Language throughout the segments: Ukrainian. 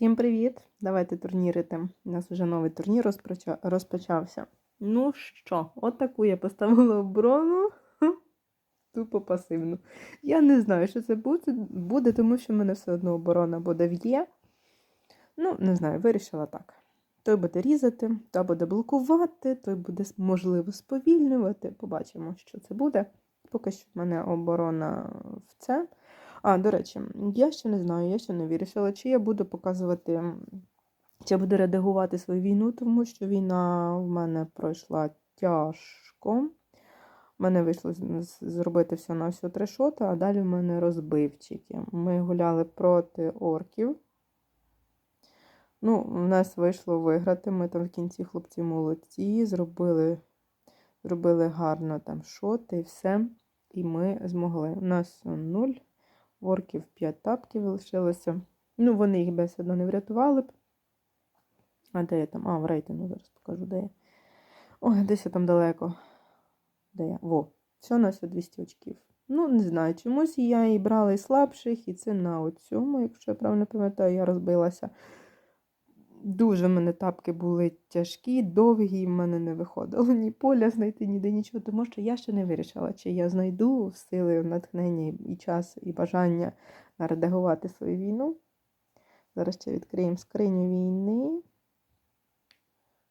Всім привіт! Давайте турнірити. У нас вже новий турнір розпочався. Ну що, от таку я поставила оборону. Тупо пасивну. Я не знаю, що це буде, тому що в мене все одно оборона буде в є. Ну, не знаю, вирішила так. Той буде різати, той буде блокувати, той буде, можливо, сповільнювати. Побачимо, що це буде. Поки що в мене оборона в це. А, до речі, я ще не знаю, я ще не вирішила, чи я буду показувати, чи я буду редагувати свою війну, тому що війна в мене пройшла тяжко. У мене вийшло зробити все на всього три шота, а далі в мене розбивчики. Ми гуляли проти орків. Ну, у нас вийшло виграти. Ми там в кінці хлопці молодці, зробили, зробили гарно там шоти і все. І ми змогли. У нас 0. Орків 5 тапків лишилося. Ну, вони їх без одно не врятували б. А де я там? А, в рейтингу зараз покажу, де я. Ой, десь я там далеко. Де я? Во, все у нас 200 очків. Ну, не знаю, чомусь я і брала і слабших, і це на оцьому, якщо я правильно пам'ятаю, я розбилася. Дуже в мене тапки були тяжкі, довгі, в мене не виходило ні поля знайти, ніде нічого, тому що я ще не вирішила, чи я знайду сили, натхнення і час, і бажання наредагувати свою війну. Зараз ще відкриємо скриню війни.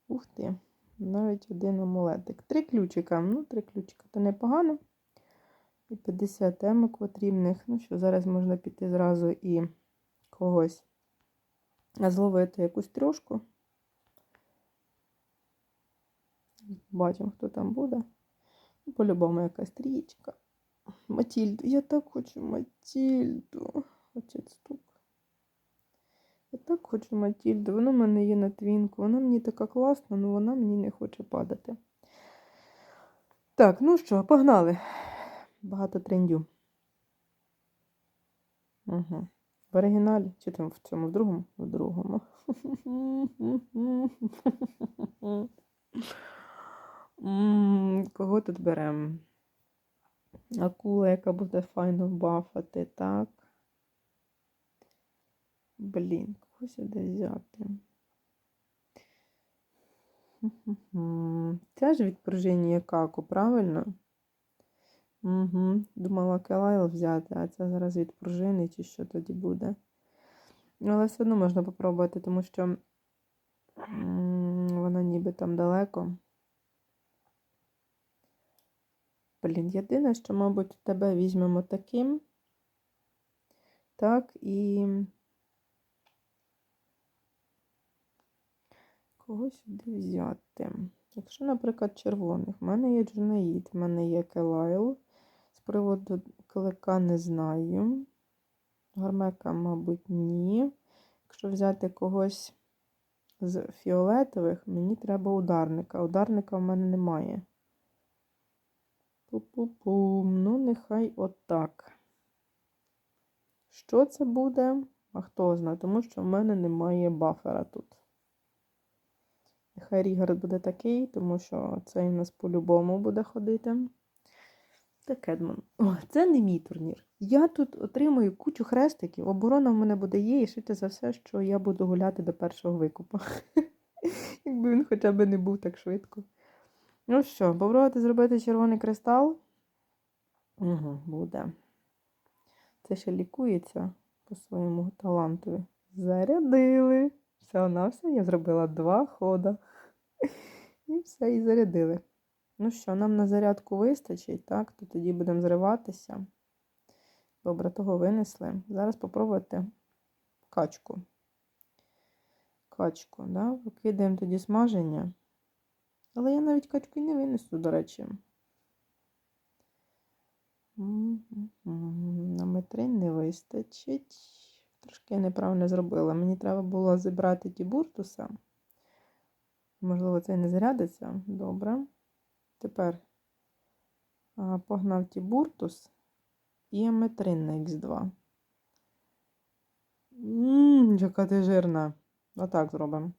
Ух ти, навіть один амулетик. Три ключика. Ну, три ключика то непогано. І 50 темок потрібних. Ну що, зараз можна піти зразу і когось зловити якусь трьошку. Бачимо, хто там буде. Ну, По-любому якась трієчка. Матільду. Я так хочу Матільду. Отець стук. Я так хочу Матільду. Вона в мене є на твінку. Вона мені така класна, але вона мені не хоче падати. Так, ну що, погнали. Багато трендю. Угу. В оригіналі, чи там в цьому, в другому? В другому. Кого тут беремо? Акула, яка буде файно бафати, так. Блін, кого сюди взяти? Це ж відпружинює каку, правильно? Угу. Думала Келайл взяти, а це зараз від пружини чи що тоді буде. Але все одно можна попробувати, тому що вона ніби там далеко. Блін, єдине, що, мабуть, тебе візьмемо таким. Так, і. Кого сюди взяти? Якщо, наприклад, червоних, в мене є Джунаїд, в мене є Келайл. Приводу клика не знаю. Гармека, мабуть, ні. Якщо взяти когось з фіолетових, мені треба ударника. Ударника в мене немає. Пу-пу-пум. Ну, нехай отак. Що це буде? А хто знає, тому що в мене немає бафера тут. Нехай Рігард буде такий, тому що цей у нас по-любому буде ходити. Та Кедман. О, це не мій турнір. Я тут отримую кучу хрестиків. Оборона в мене буде є, і швидше за все, що я буду гуляти до першого викупу. Якби він хоча б не був так швидко. Ну що, попробувати зробити червоний кристал? Угу, буде. Це ще лікується по своєму талантові. Зарядили. Все на все, я зробила два хода. І все, і зарядили. Ну що, нам на зарядку вистачить, так? То тоді будемо зриватися. Добре, того винесли. Зараз попробувати качку. Качку, да? Викидаємо тоді смаження. Але я навіть качку і не винесу, до речі. На метрин не вистачить. Трошки я неправильно зробила. Мені треба було зібрати тібуртуса. Можливо, це і не зарядиться. Добре. Тепер погнав тібуртус і аметрин на Х2. Ммм, яка ти жирна. Отак зробимо.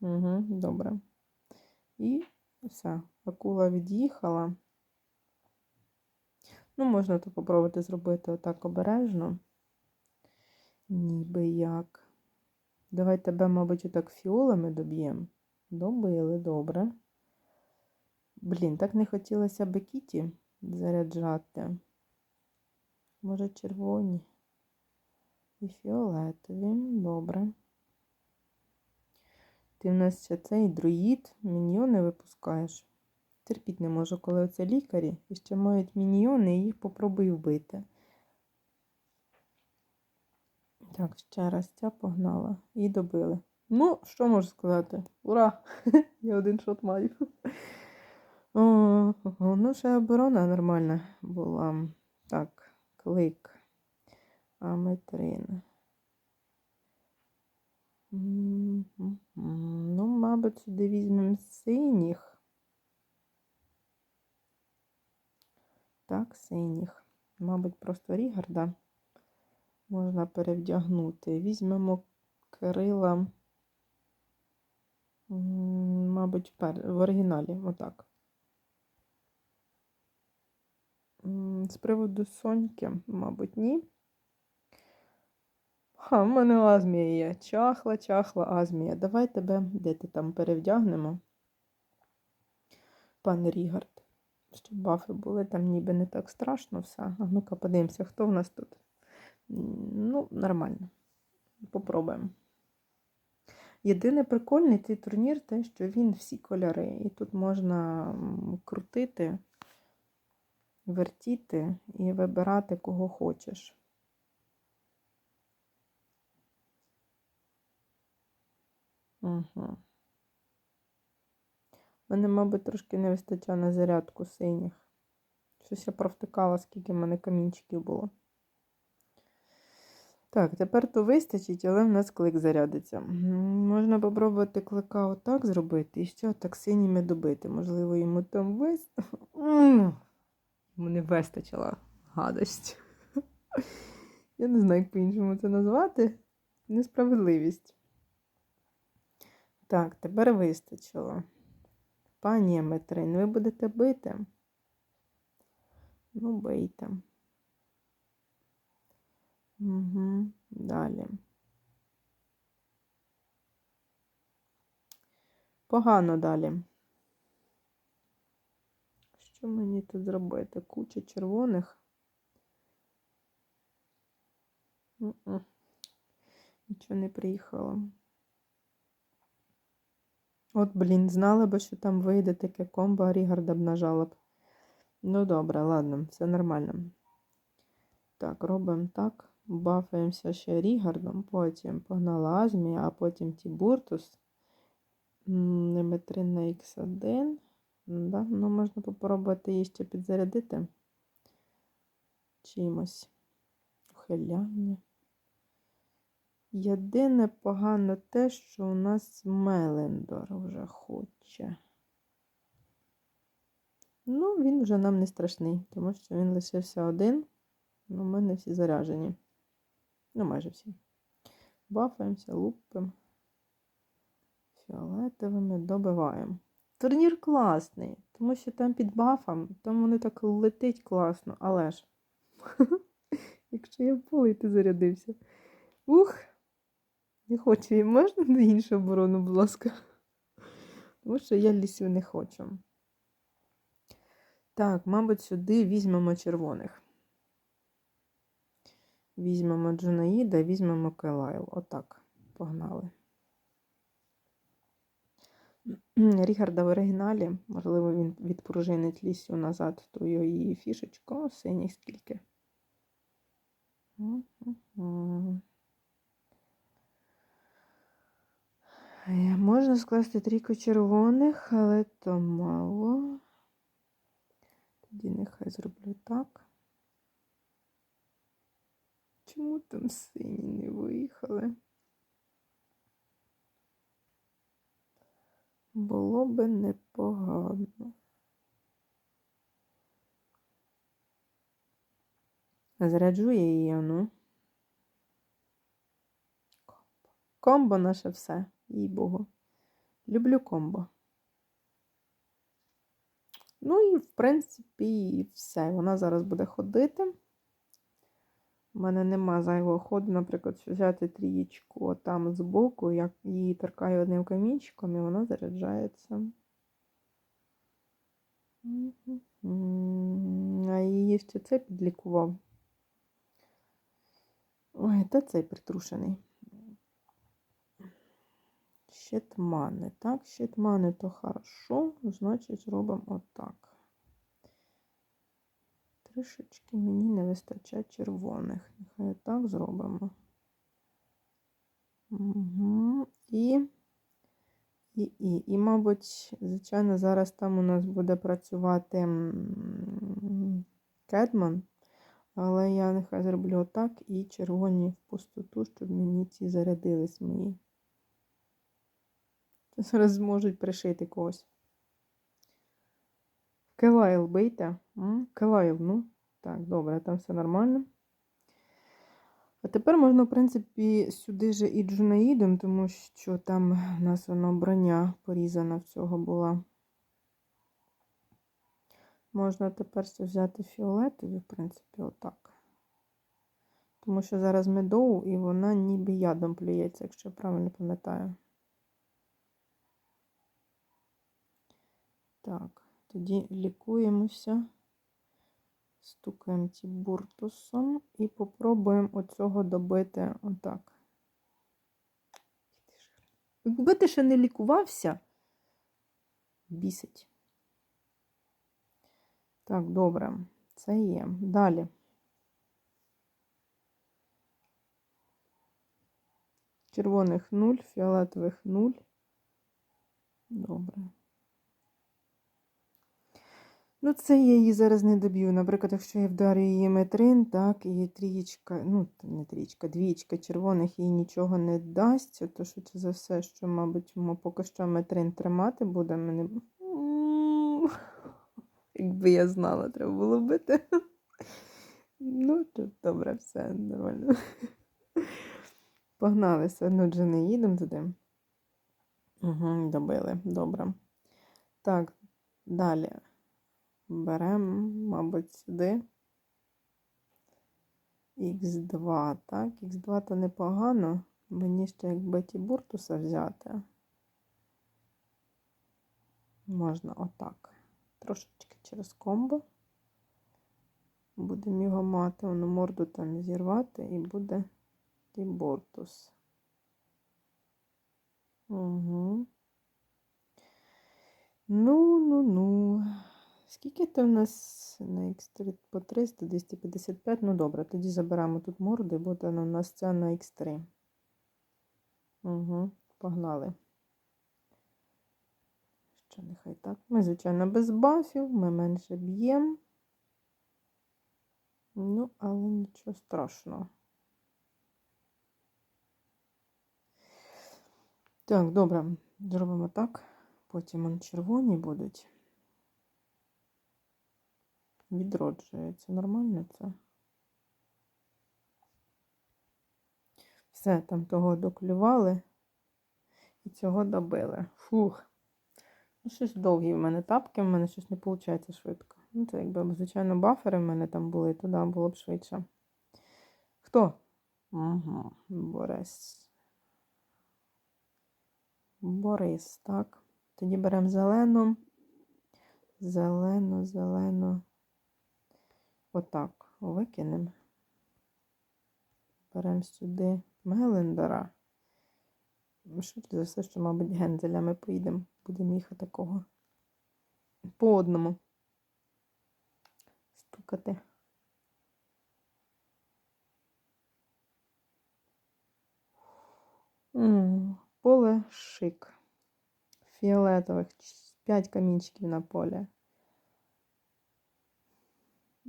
Угу, добре. І все, акула від'їхала. Ну, можна то попробувати зробити отак обережно. Ніби як. Давай тебе, мабуть, отак фіолами доб'ємо. Добили, добре. Блін, так не хотілося би кіті заряджати. Може, червоні і фіолетові. Добре. Ти в нас ще цей друїд, міньйони випускаєш. Терпіть не можу, коли оце лікарі і ще мають міньйони, і їх попробуй вбити. Так, ще раз ця погнала і добили. Ну, що можу сказати? Ура! Я один шот маю. Ну, ще оборона нормальна була. Так, клик. Аметрин. Ну, мабуть, сюди візьмемо синіх. Так, синіх. Мабуть, просто Рігарда можна перевдягнути. Візьмемо Кирила, мабуть, в оригіналі, отак. З приводу Соньки, мабуть, ні. Ха, в мене Азмія є. Чахла, чахла Азмія. Давай тебе, де ти там перевдягнемо. Пан Рігард. Щоб бафи були, там ніби не так страшно все. А ну-ка, подивимося, хто в нас тут. Ну, нормально. Попробуємо. Єдине прикольний цей турнір те, що він всі кольори. І тут можна крутити, вертіти і вибирати, кого хочеш. Угу. Мене, мабуть, трошки не вистачає на зарядку синіх. Щось я провтикала, скільки в мене камінчиків було. Так, тепер то вистачить, але в нас клик зарядиться. Можна попробувати клика отак зробити і ще отак синіми добити. Можливо, йому там вис... М, Йому не вистачила гадость. Я не знаю, як по-іншому це назвати. Несправедливість. Так, тепер вистачило. Пані Метрин, ви будете бити? Ну, бийте. Угу. Далі. Погано далі. Що мені тут зробити? Куча червоних. Нічого не приїхало. От, блін, знала би, що там вийде таке комбо, Рігарда б нажала б. Ну, добре, ладно, все нормально. Так, робимо так. Бафаємося ще Рігардом, потім погнала Азмія, а потім Тібуртус. Неметрин на Х1. Да? Ну, можна попробувати її ще підзарядити чимось. Ухиляння. Єдине погано те, що у нас Мелендор вже хоче. Ну, він вже нам не страшний, тому що він лишився один. Ну, в мене всі заряжені. Ну, майже всі. Бафаємося, лупимо. Фіолетовими добиваємо. Турнір класний, тому що там під бафом, там вони так летить класно, але ж. Якщо я в поле, ти зарядився. Ух! Не хочу. І можна на іншу оборону, будь ласка. Тому що я лісів не хочу. Так, мабуть, сюди візьмемо червоних. Візьмемо Джунаїда, візьмемо Келайл. Отак. Погнали. Рігарда в оригіналі, можливо, він відпружинить лісю назад ту її фішечку. Синій скільки. Е, Можна скласти трійку червоних, але то мало. Тоді нехай зроблю так. Чому там сині не виїхали? Було би непогано. Заряджу я її, ну. Комбо. Комбо наше все, їй Богу. Люблю комбо. Ну і, в принципі, все. Вона зараз буде ходити. У мене нема зайвого ходу, наприклад, взяти трієчку там збоку, я її торкаю одним камінчиком і вона заряджається. А її ще це підлікував. Ой, та цей притрушений. Щитмани. Так, щитмани то хорошо, значить робимо отак. Трішечки мені не вистачає червоних. Нехай так зробимо. Угу. І, і, і, і, мабуть, звичайно, зараз там у нас буде працювати Кедман, але я нехай зроблю отак і червоні в пустоту, щоб мені ці зарядились мої. Зараз зможуть пришити когось. Келайл бийте. Келайл, ну. Так, добре, там все нормально. А тепер можна, в принципі, сюди же і Джунаїдом, тому що там в нас воно броня порізана в цього була. Можна тепер взяти фіолетові, в принципі, отак. Тому що зараз медоу, і вона ніби ядом плюється, якщо я правильно пам'ятаю. Так, тоді лікуємося, стукаємо тібуртусом і попробуємо оцього добити отак. Якби ти ще не лікувався, бісить. Так, добре, це є. Далі. Червоних 0, фіолетових 0. Добре. Ну, це я її зараз не доб'ю. Наприклад, якщо я вдарю її метрин, так, і трієчка, ну, не трієчка, двічка червоних їй нічого не дасть, то це за все, що, мабуть, поки що метрин тримати буде, мене. Якби я знала, треба було бити. Ну, тут добре, все нормально. Погнали, все одно вже не їдемо туди. Угу, добили, добре. Так, далі. Беремо, мабуть, сюди. Х2, так? Х2 то непогано. Мені ще як Беті Буртуса взяти. Можна отак. Трошечки через комбо. Будемо його мати, воно морду там зірвати і буде Тібортус. Угу. Ну, ну, ну. Скільки то в нас на X3 по 300, 255? Ну добре, тоді заберемо тут морди, буде у нас це на X3. Угу, погнали. Що нехай так. Ми, звичайно, без бафів, ми менше б'ємо. Ну, але нічого страшного. Так, добре, зробимо так. Потім он червоні будуть. Відроджується. Нормально це? Все, там того доклювали і цього добили. Фух. Ну, щось довгі в мене тапки, в мене щось не виходить швидко. Ну, це якби, звичайно, бафери в мене там були, туди було б швидше. Хто? Угу, Борис. Борис, так. Тоді беремо зелену. Зелену, зелену. Отак. Викинемо. Беремо сюди Мелендера. Швидше за все, що, мабуть, гензеля ми поїдемо. Будемо їхати такого. По одному. Стукати. Поле шик. Фіолетових 5 камінчиків на полі.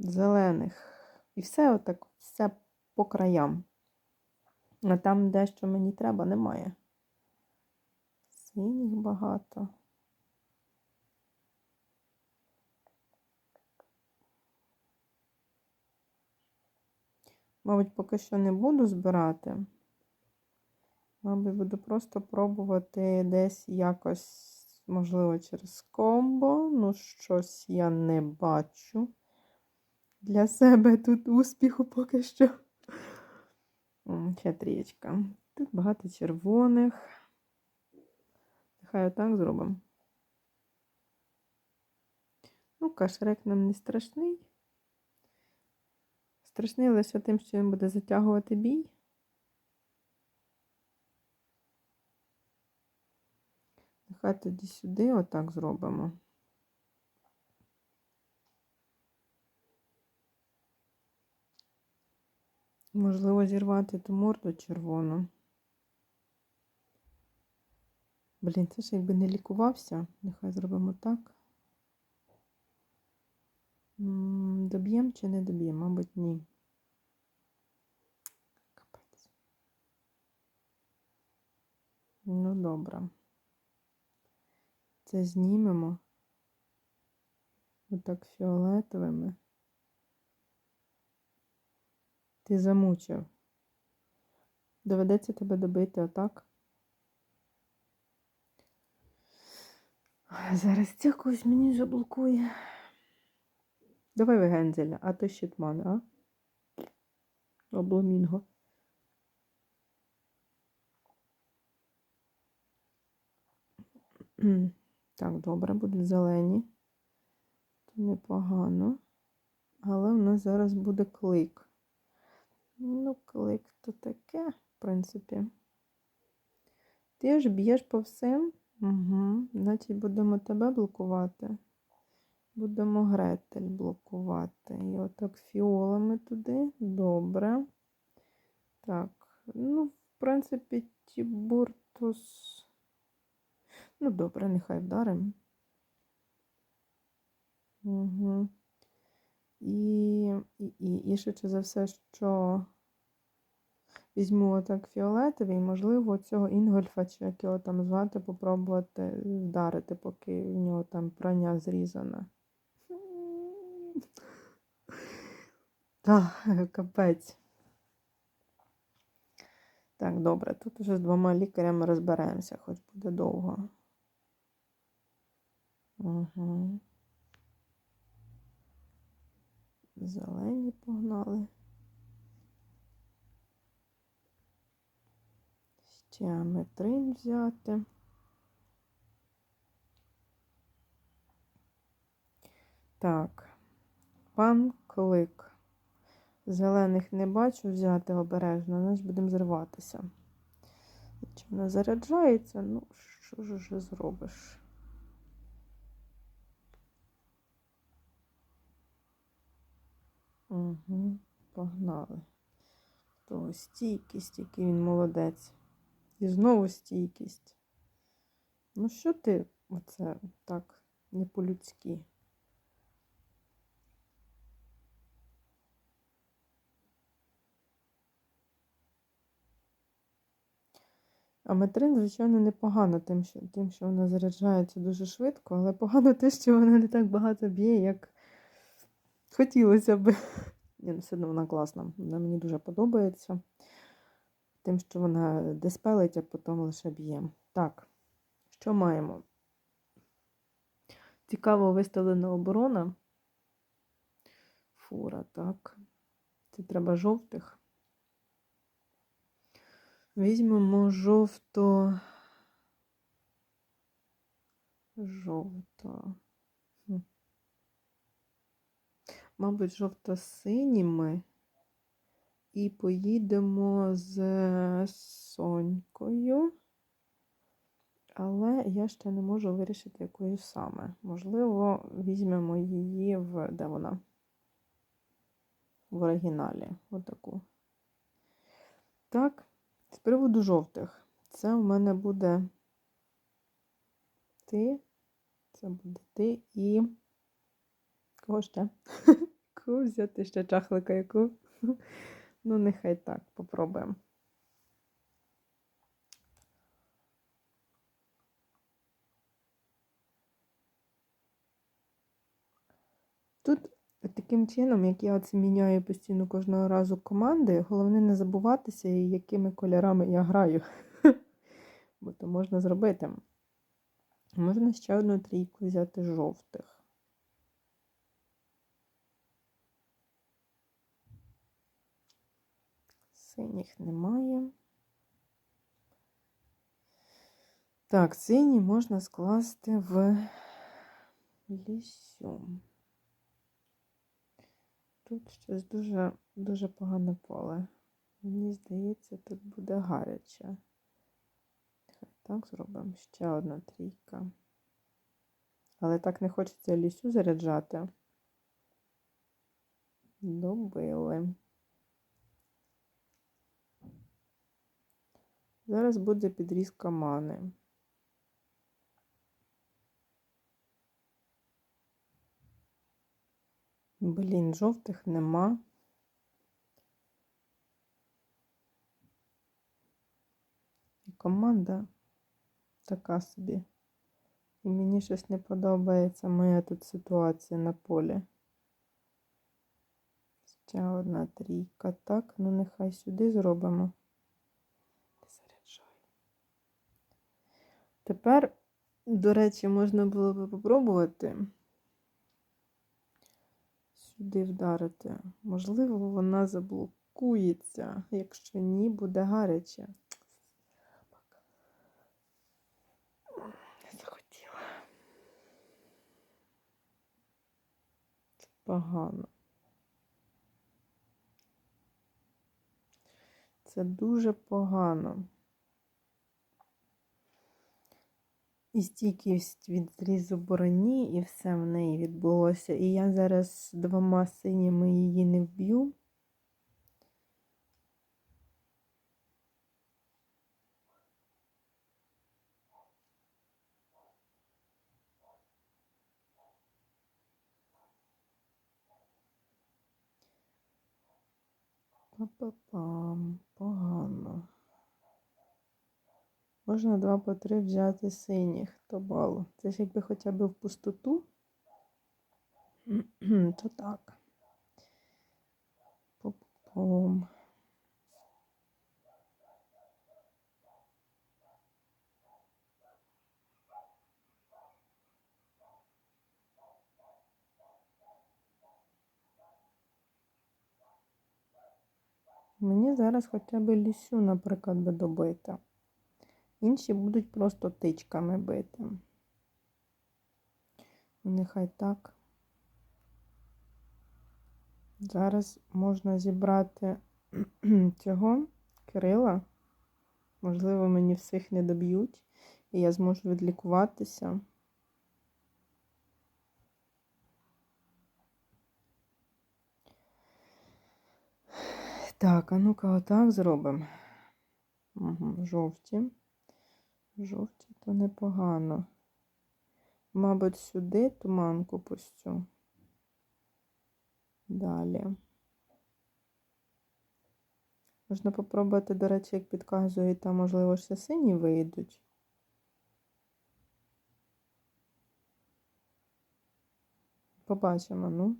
Зелених. І все отак, все по краям. А там дещо мені треба, немає. Синіх багато. Мабуть, поки що не буду збирати. Мабуть, буду просто пробувати десь якось, можливо, через комбо. Ну, щось я не бачу. Для себе тут успіху поки що. Ще трієчка. Тут багато червоних. Нехай отак зробимо. Ну, кашрек нам не страшний. Страшний лише тим, що він буде затягувати бій. Нехай тоді сюди отак зробимо. Можливо, зірвати ту морду червону. Блін, це ж якби не лікувався. Нехай зробимо так. М, Доб'єм чи не доб'єм? Мабуть, ні. Капець. Ну, добре. Це знімемо. Отак фіолетовими. Ти замучив. Доведеться тебе добити отак. Зараз ця когось мені заблокує. Давай ви гензеля, а то щитман, а? Обломінго. Так, добре, будуть зелені. То непогано. Але в нас зараз буде клик. Ну, клик то таке, в принципі. Ти ж б'єш по всім. Угу. Значить, будемо тебе блокувати. Будемо гретель блокувати. І отак фіолами туди. Добре. Так, ну, в принципі, Тібуртус. Ну, добре, нехай вдаримо. Угу. І, і, і, швидше за все, що візьму отак фіолетовий, можливо, цього Інгольфа, чи як його там звати, попробувати вдарити, поки в нього там прання зрізане. Так, капець. Так, добре, тут уже з двома лікарями розберемося, хоч буде довго. Угу. Зелені погнали. Ще аметрин взяти. Так, пан клик. Зелених не бачу взяти обережно, значить будемо зриватися. Чи вона заряджається? Ну, що ж зробиш? Угу, погнали. То стійкість, який він молодець. І знову стійкість. Ну, що ти оце так не по-людськи? Аметрин, звичайно, непогано, тим що, тим, що вона заряджається дуже швидко, але погано те, що вона не так багато б'є, як хотілося б. Ні, ну, все одно вона класна. Вона мені дуже подобається. Тим, що вона диспелить, а потім лише б'є. Так, що маємо? Цікаво виставлена оборона. Фура, так. Це треба жовтих. Візьмемо жовто. Жовто. Хм. Мабуть, жовто-синіми. І поїдемо з Сонькою. Але я ще не можу вирішити, якою саме. Можливо, візьмемо її в де вона? В оригіналі. Отаку. Так. З приводу жовтих, це у мене буде ти, це буде ти і кого ще? Кого взяти ще чахлика яку? Ну, нехай так, попробуємо. Тут таким чином, як я міняю постійно кожного разу команди, головне не забуватися, якими кольорами я граю. Бо то можна зробити. Можна ще одну трійку взяти жовтих. Синіх немає. Так, сині можна скласти в лісю. Тут щось дуже, дуже погане поле. Мені здається, тут буде гаряче. Хай так зробимо. Ще одна трійка. Але так не хочеться лісю заряджати. Добили. Зараз буде підрізка мани. Блін, жовтих нема. І команда така собі. І мені щось не подобається моя тут ситуація на полі. Ще одна трійка. Так, ну нехай сюди зробимо. Тепер, до речі, можна було би попробувати сюди вдарити. Можливо, вона заблокується. Якщо ні, буде гаряче. Захотіла. Це погано. Це дуже погано. І стійкість від зрізу броні, і все в неї відбулося. І я зараз двома синіми її не вб'ю. Па-па-пам, погано. Можна два по три взяти синіх то балу. Це ж якби хоча б в пустоту, то так. Пом. Мені зараз хоча б лісю, наприклад, би добити. Інші будуть просто тичками бити. Нехай так. Зараз можна зібрати цього Кирила. Можливо, мені всіх не доб'ють, і я зможу відлікуватися. Так, а ну-ка, отак зробимо. Угу, жовті. Жовті то непогано. Мабуть, сюди туманку пустю. Далі. Можна попробувати, до речі, як підказують, там, можливо, ще сині вийдуть. Побачимо, ну.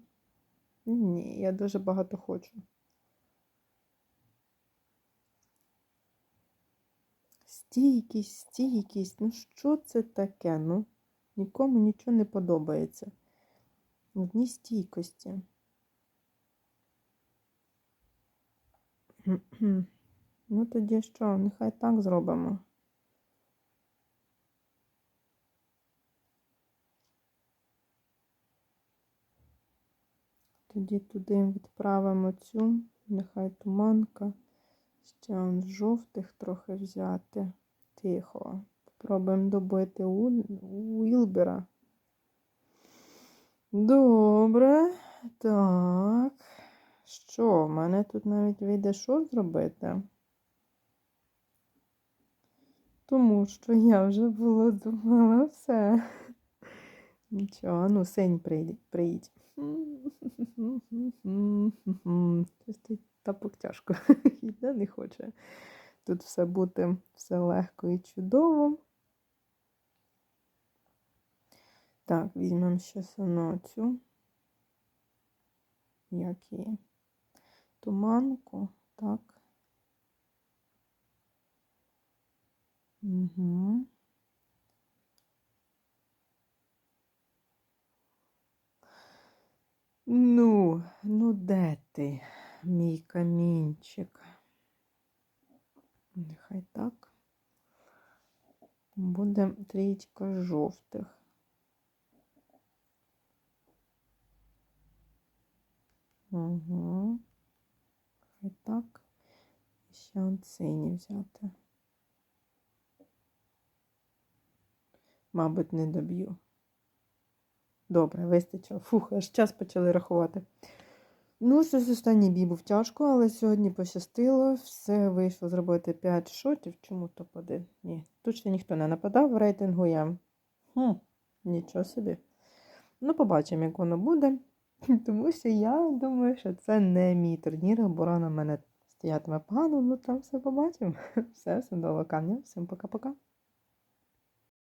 Ні, я дуже багато хочу. Стійкість, стійкість. Ну що це таке? Ну, нікому нічого не подобається. В одній стійкості. Ну, тоді що? Нехай так зробимо. Тоді туди відправимо цю, нехай туманка. Ще он жовтих трохи взяти. Тихо. Попробуємо добити Уілбера. Добре. Так. Що? В мене тут навіть вийде що зробити? Тому що я вже було думала все. Нічого, ну синь приїдь. Щось тапок тяжко. Йде не хоче. Тут все бути все легко і чудово. Так, візьмемо ще саноцю. Як її? Туманку, так. Угу. Ну, ну де ти, мій камінчик? Нехай так. Буде трієчка жовтих. Угу. Хай так. І ще он синій взяти. Мабуть, не доб'ю. Добре, вистачило. Фух, аж час почали рахувати. Ну, щось останній бій був тяжко, але сьогодні пощастило. Все вийшло зробити 5 шотів. Чому топ-1? Ні, тут ще ніхто не нападав в рейтингу я. Хм, нічого собі. Ну, побачимо, як воно буде. Тому що я думаю, що це не мій турнір, оборона в мене стоятиме погано, ну там все побачимо. Все, всім до камня, всім пока-пока.